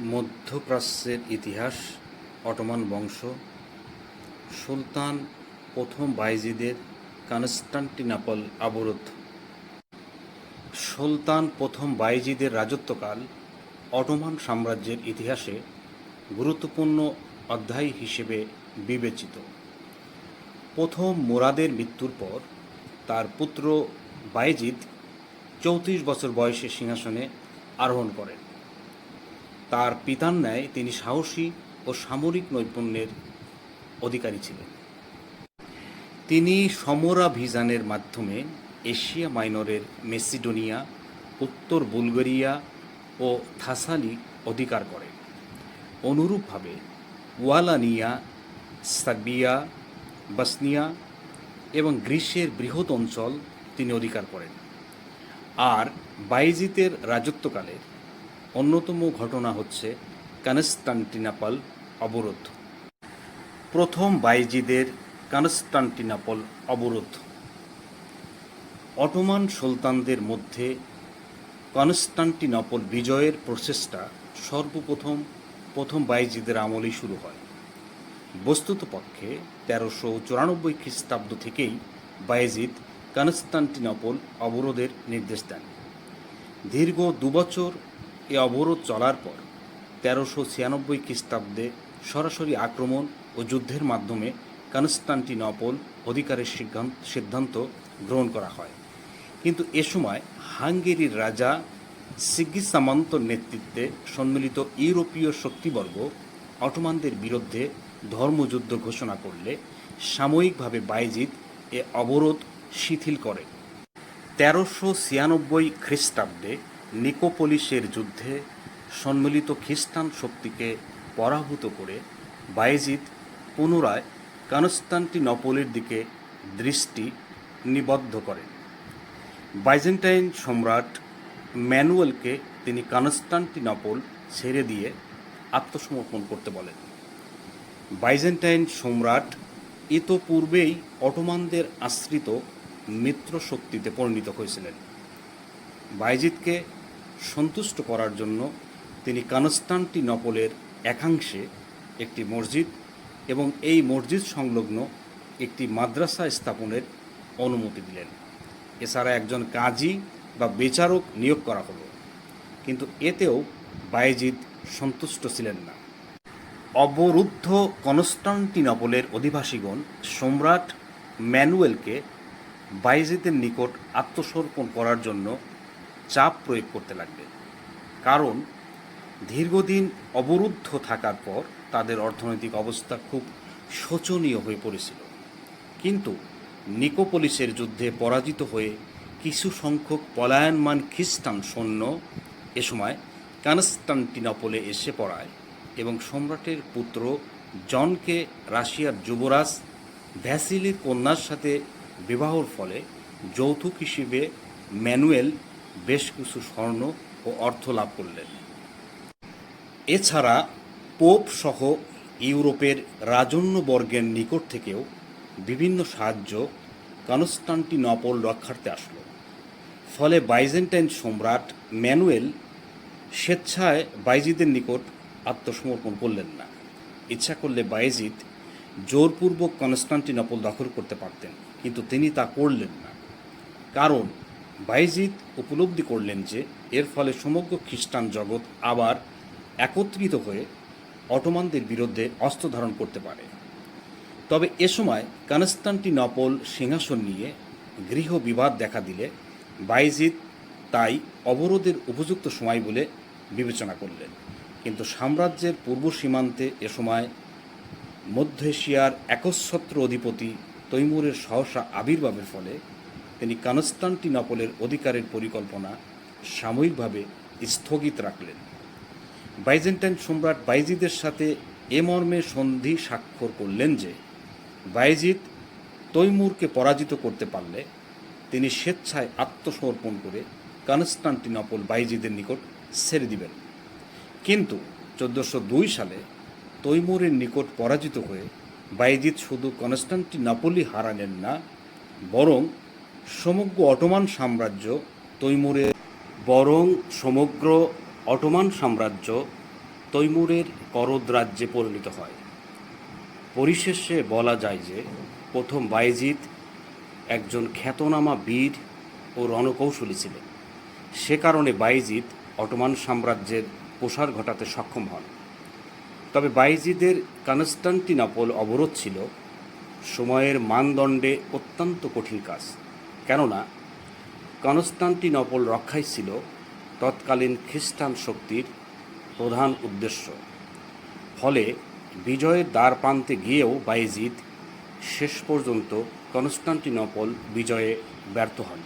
মধ্যপ্রাচ্যের ইতিহাস, অটোমান বংশ, সুলতান প্রথম বাইজিদের কনস্টান্টিনাপল অবরোধ। সুলতান প্রথম বাইজিদের রাজত্বকাল অটোমান সাম্রাজ্যের ইতিহাসে গুরুত্বপূর্ণ অধ্যায় হিসেবে বিবেচিত। প্রথম মুরাদের মৃত্যুর পর তার পুত্র বাইজিদ চৌত্রিশ বছর বয়সে সিংহাসনে আরোহণ করেন। তার পিতার ন্যায় তিনি সাহসী ও সামরিক নৈপুণ্যের অধিকারী ছিলেন। তিনি সমরাভিযানের মাধ্যমে এশিয়া মাইনরের মেসিডোনিয়া, উত্তর বুলগেরিয়া ও থাসালি অধিকার করেন। অনুরূপভাবে ওয়ালানিয়া, সার্বিয়া, বসনিয়া এবং গ্রীষ্মের বৃহৎ অঞ্চল তিনি অধিকার করেন। আর বাইজিতের রাজত্বকালের অন্যতম ঘটনা হচ্ছে কনস্টান্টিনাপল অবরোধ। প্রথম বাইজিদের কনস্টান্টিনাপল অবরোধ। অটোমান সুলতানদের মধ্যে কনস্টান্টিনপল বিজয়ের প্রচেষ্টা সর্বপ্রথম প্রথম বাইজিদের আমলেই শুরু হয়। বস্তুত পক্ষে তেরোশো চুরানব্বই খ্রিস্টাব্দ থেকেই বায়েজিদ কনস্টান্টিনপল অবরোধের নির্দেশ দেন। দীর্ঘ দুবছর এ অবরোধ চলার পর তেরোশো ছিয়ানব্বই খ্রিস্টাব্দে সরাসরি আক্রমণ ও যুদ্ধের মাধ্যমে কনস্টান্টিনপল অধিকারের সিদ্ধান্ত গ্রহণ করা হয়। কিন্তু এ সময় হাঙ্গেরির রাজা সিগিসামন্তর নেতৃত্বে সম্মিলিত ইউরোপীয় শক্তিবর্গ অটোমানদের বিরুদ্ধে ধর্মযুদ্ধ ঘোষণা করলে সাময়িকভাবে বাইজিদ এ অবরোধ শিথিল করে। তেরোশো ছিয়ানব্বই খ্রিস্টাব্দে নিকোপলিসের যুদ্ধে সম্মিলিত খ্রিস্টান শক্তিকে পরাভূত করে বায়েজিদ পুনরায় কনস্টান্টিনপলের দিকে দৃষ্টি নিবদ্ধ করেন। বাইজেন্টাইন সম্রাট ম্যানুয়েলকে তিনি কনস্টান্টিনপল ছেড়ে দিয়ে আত্মসমর্পণ করতে বলেন। বাইজেন্টাইন সম্রাট ইতোপূর্বেই অটোমানদের আশ্রিত মিত্র শক্তিতে পরিণত হয়েছিলেন। বাইজিদকে সন্তুষ্ট করার জন্য তিনি কনস্টান্টিনপলের একাংশে একটি মসজিদ এবং এই মসজিদ সংলগ্ন একটি মাদ্রাসা স্থাপনের অনুমতি দিলেন। এছাড়া একজন কাজী বা বিচারক নিয়োগ করা হলো। কিন্তু এতেও বায়েজিদ সন্তুষ্ট ছিলেন না। অবরুদ্ধ কনস্টান্টিনপলের অধিবাসীগণ সম্রাট ম্যানুয়েলকে বাইজিদের নিকট আত্মসমর্পণ করার জন্য চাপ প্রয়োগ করতে লাগবে। কারণ দীর্ঘদিন অবরুদ্ধ থাকার পর তাদের অর্থনৈতিক অবস্থা খুব শোচনীয় হয়ে পড়েছিল। কিন্তু নিকোপলিসের যুদ্ধে পরাজিত হয়ে কিছু সংখ্যক পলায়নমান খ্রিস্টান সৈন্য এ সময় কনস্টান্টিনপলে এসে পড়ায় এবং সম্রাটের পুত্র জনকে রাশিয়ার যুবরাজ ভ্যাসিলির কন্যার সাথে বিবাহর ফলে যৌতুক হিসেবে ম্যানুয়েল বেশ কিছু স্বর্ণ ও অর্থ লাভ করলেন। এছাড়া পোপ সহ ইউরোপের রাজন্যবর্গের নিকট থেকেও বিভিন্ন সাহায্য কনস্টান্টিনপল রক্ষার্থে আসলো। ফলে বাইজেন্টাইন সম্রাট ম্যানুয়েল স্বেচ্ছায় বাইজিদের নিকট আত্মসমর্পণ করলেন না। ইচ্ছা করলে বাইজিদ জোরপূর্বক কনস্টান্টিনপল দখল করতে পারতেন, কিন্তু তিনি তা করলেন না। কারণ বাইজিদ উপলব্ধি করলেন যে, এর ফলে সমগ্র খ্রিস্টান জগৎ আবার একত্রিত হয়ে অটোমানদের বিরুদ্ধে অস্ত্র ধারণ করতে পারে। তবে এ সময় কনস্টান্টিনপল সিংহাসন নিয়ে গৃহ বিবাদ দেখা দিলে বাইজিদ তাই অবরোধের উপযুক্ত সময় বলে বিবেচনা করলেন। কিন্তু সাম্রাজ্যের পূর্ব সীমান্তে এ সময় মধ্য এশিয়ার একচ্ছত্র অধিপতি তৈমুরের সহসা আবির্ভাবের ফলে তিনি কনস্টান্টিনপলের অধিকারের পরিকল্পনা সাময়িকভাবে স্থগিত রাখলেন। বাইজেন্টাইন সম্রাট বাইজিদের সাথে এ মর্মে সন্ধি স্বাক্ষর করলেন যে, বাইজিদ তৈমুরকে পরাজিত করতে পারলে তিনি স্বেচ্ছায় আত্মসমর্পণ করে কনস্টান্টিনপল বাইজিদের নিকট ছেড়ে দিবেন। কিন্তু চোদ্দোশো দুই সালে তৈমুরের নিকট পরাজিত হয়ে বাইজিদ শুধু কনস্টান্টিনপলই হারালেন না, বরং সমগ্র অটোমান সাম্রাজ্য তৈমুরের, বরং সমগ্র অটোমান সাম্রাজ্য তৈমুরের করদ রাজ্যে পরিণত হয়। পরিশেষে বলা যায় যে, প্রথম বাইজিদ একজন খ্যাতনামা বীর ও রণকৌশলী ছিলেন। সে কারণে বাইজিদ অটোমান সাম্রাজ্যের প্রসার ঘটাতে সক্ষম হন। তবে বাইজিদের কনস্টান্টিনোপল অবরোধ ছিল, সময়ের মানদণ্ডে অত্যন্ত কঠিন কাজ। কেননা কনস্টান্টিনপল রক্ষাই ছিল তৎকালীন খ্রিস্টান শক্তির প্রধান উদ্দেশ্য। ফলে বিজয়ের দ্বার প্রান্তে গিয়েও বাইজিদ শেষ পর্যন্ত কনস্টান্টিনপল বিজয়ে ব্যর্থ হন।